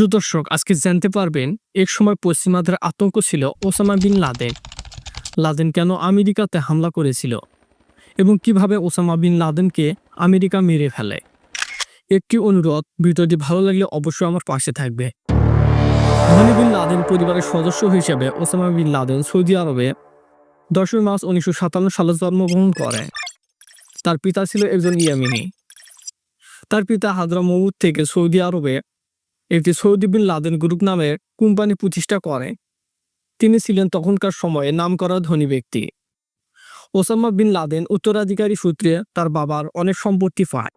প্রিয় দর্শক আজকে জানতে পারবেন, এক সময় পশ্চিমাদের আতঙ্ক ছিল ওসামা বিন লাদেন। লাদেন কেন আমেরিকাতে হামলা করেছিল এবং কীভাবে ওসামা বিন লাদেনকে আমেরিকা মেরে ফেলে? একটি অনুরোধ, ভিডিওটি ভালো লাগলে অবশ্যই আমার পাশে থাকবে। ধনী বিন লাদেন পরিবারের সদস্য হিসেবে ওসামা বিন লাদেন সৌদি আরবে দশই মার্চ উনিশশো সাতান্ন সালে জন্মগ্রহণ করেন তার পিতা ছিল একজন ইয়ামিনী। তার পিতা হাজরা মৌদ থেকে সৌদি আরবে একটি সৌদি বিন লাদেন গ্রুপ নামের কোম্পানি প্রতিষ্ঠা করে। তিনি ছিলেন তখনকার সময়ে নামকরা ধনী ব্যক্তি। ওসামা বিন লাদেন উত্তরাধিকারী সূত্রে তার বাবার অনেক সম্পত্তি পায়।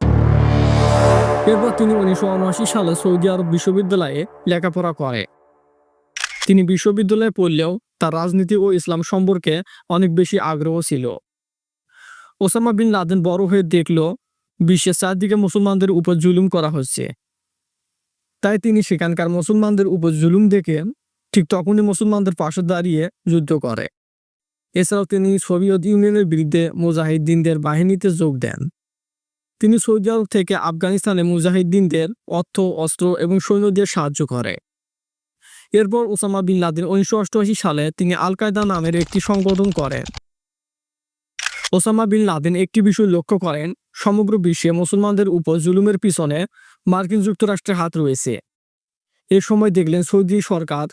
এরপর তিনি উনিশশো উনআশি সালে সৌদি আরব বিশ্ববিদ্যালয়ে লেখাপড়া করে। তিনি বিশ্ববিদ্যালয়ে পড়লেও তার রাজনীতি ও ইসলাম সম্পর্কে অনেক বেশি আগ্রহ ছিল। ওসামা বিন লাদেন বড় হয়ে দেখল বিশ্বের চারদিকে মুসলমানদের উপর জুলুম করা হচ্ছে। তাই তিনি সেখানকার মুসলমানদের উপর জুলুম দেখে ঠিক তখনই মুসলমানদের পাশে দাঁড়িয়ে যুদ্ধ করে। এছাড়াও তিনি সোভিয়েত ইউনিয়নের বিরুদ্ধে মুজাহিদ্দিনদের বাহিনীতে যোগ দেন। তিনি সৌদি আরব থেকে আফগানিস্তানে মুজাহিদ্দিনদের অর্থ, অস্ত্র এবং সৈন্য দিয়ে সাহায্য করে। এরপর ওসামা বিন লাদেন উনিশশো অষ্টআশি সালে তিনি আল কায়দা নামের একটি সংগঠন করেন। ওসামা বিন লাদেন একটি বিষয় লক্ষ্য করেন, সমগ্র বিশ্বে মুসলমানদের উপর জুলুমের পিছনে মার্কিন যুক্তরাষ্ট্রের হাত রয়েছে। এ সময় দেখলেন সৌদি সরকার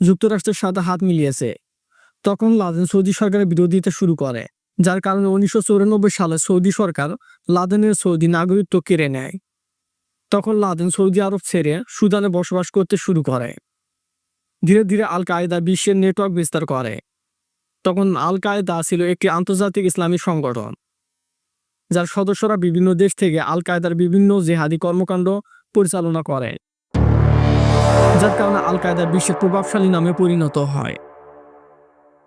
যুক্তরাষ্ট্রের সাথে হাত মিলিয়েছে। তখন লাদেন সৌদি সরকারের বিরোধিতা শুরু করে, যার কারণে উনিশশো সালে সৌদি সরকার লাদেনের সৌদি নাগরিকত্ব কেড়ে নেয়। তখন লাদেন সৌদি আরব ছেড়ে সুদানে বসবাস করতে শুরু করে। ধীরে ধীরে আল কায়দা বিশ্বের নেটওয়ার্ক বিস্তার করে। তখন আল কায়দা ছিল একটি আন্তর্জাতিক ইসলামী সংগঠন, যার সদস্যরা বিভিন্ন দেশ থেকে আল কায়দার বিভিন্ন জেহাদি কর্মকাণ্ড পরিচালনা করে, যার কারণে আল কায়দা বিশ্বের প্রভাবশালী নামে পরিণত হয়।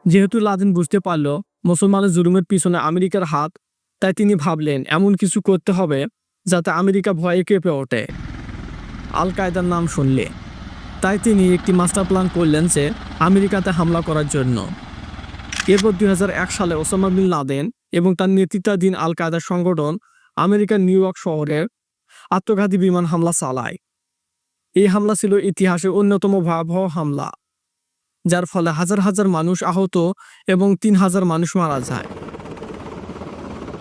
যেহেতু লাদেন বুঝতে পারল মুসলমানের জুলুমের পিছনে আমেরিকার হাত, তাই তিনি ভাবলেন এমন কিছু করতে হবে যাতে আমেরিকা ভয়ে কেঁপে ওঠে। আল কায়দার নাম শুনলে, তাই তিনি একটি মাস্টার প্ল্যান করলেন যে আমেরিকাতে হামলা করার জন্য। এরপর দু হাজার এক সালে ওসামা বিন লাদেন এবং তার নেতৃত্বাধীন আল কায়দার সংগঠন আমেরিকার নিউ ইয়র্ক শহরে আত্মঘাতী বিমান হামলা চালায়। এই হামলা ছিল ইতিহাসের অন্যতম ভয়াবহ হামলা, যার ফলে হাজার হাজার মানুষ আহত এবং তিন হাজার মানুষ মারা যায়।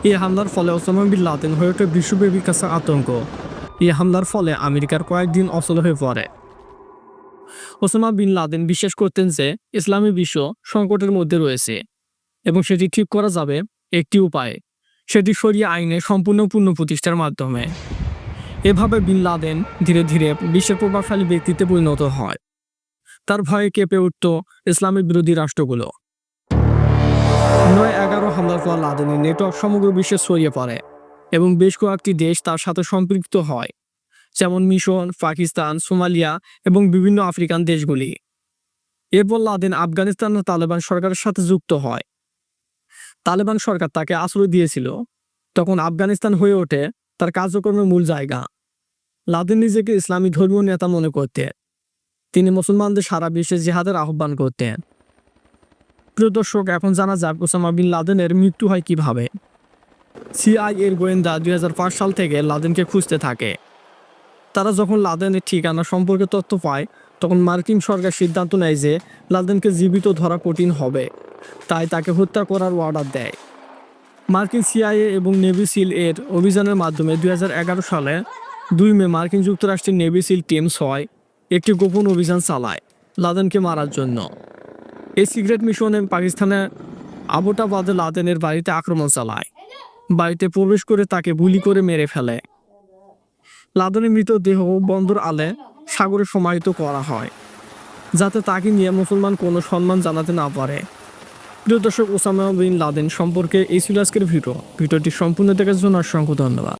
এই হামলার ফলে ওসামা বিন লাদেন হয়ে ওঠে বিশ্বব্যাপী কাছে আতঙ্ক। এই হামলার ফলে আমেরিকার কয়েকদিন অচল হয়ে পড়ে। ওসামা বিন লাদেন বিশ্বাস করতেন যে ইসলামী বিশ্ব সংকটের মধ্যে রয়েছে এবং সেটি ঠিক করা যাবে একটি উপায়। সেটি সরিয়ে আইনে সম্পূর্ণ পূর্ণ প্রতিষ্ঠার মাধ্যমে। এভাবে বিন লাদেন ধীরে ধীরে বিশ্বের প্রভাবশালী ব্যক্তিত্বে পরিণত হয়। তার ভয়ে কেঁপে উঠত ইসলামের বিরোধী রাষ্ট্রগুলো। নয় এগারো হামলার পর লাদেনের নেটওয়ার্ক সমগ্র বিশ্বে ছড়িয়ে পড়ে এবং বেশ কয়েকটি দেশ তার সাথে সম্পৃক্ত হয়। যেমন মিশন পাকিস্তান, সোমালিয়া এবং বিভিন্ন আফ্রিকান দেশগুলি। এরপর লাদেন আফগানিস্তান তালেবান সরকারের সাথে যুক্ত হয়। তালেবান সরকার তাকে আশ্রয় দিয়েছিল। তখন আফগানিস্তান হয়ে ওঠে তার কার্যক্রমের মূল জায়গা। লাদেন নিজেকে ইসলামী ধর্মীয় নেতা মনে করতেন। তিনি মুসলমানদের সারা বিশ্বে জিহাদের আহ্বান করতেন। প্রিয় দর্শক, এখন জানা যাক ওসামা বিন লাদেনের মৃত্যু হয় কীভাবে। সিআই এর গোয়েন্দা দুই হাজার পাঁচ সাল থেকে লাদেনকে খুঁজতে থাকে। তারা যখন লাদেনের ঠিকানা সম্পর্কে তথ্য পায়, তখন মার্কিন সরকার সিদ্ধান্ত নেয় যে লাদেনকে জীবিত ধরা কঠিন হবে। তাই তাকে হত্যা করার অর্ডার দেয়। মার্কিন সিআইএ এবং নেভি সিল এর অভিযানের মাধ্যমে দু হাজার এগারো সালে দুই মে মার্কিন যুক্তরাষ্ট্রের নেভি সিল টিম ছয় একটি গোপন অভিযান চালায় লাদেনকে মারার জন্য। এই সিক্রেট মিশনে পাকিস্তানে আবোটাবাদে লাদেনের বাড়িতে আক্রমণ চালায়। বাড়িতে প্রবেশ করে তাকে গুলি করে মেরে ফেলে। লাদেনের মৃতদেহ বন্দর আলে সাগরে সমাহিত করা হয়, যাতে তাকে নিয়ে মুসলমান কোনো সম্মান জানাতে না পারে। প্রিয় দর্শক, ওসামা বিন লাদেন সম্পর্কে এই ছিল আজকের ভিডিও। ভিডিওটি সম্পূর্ণ দেখার জন্য অসংখ্য ধন্যবাদ।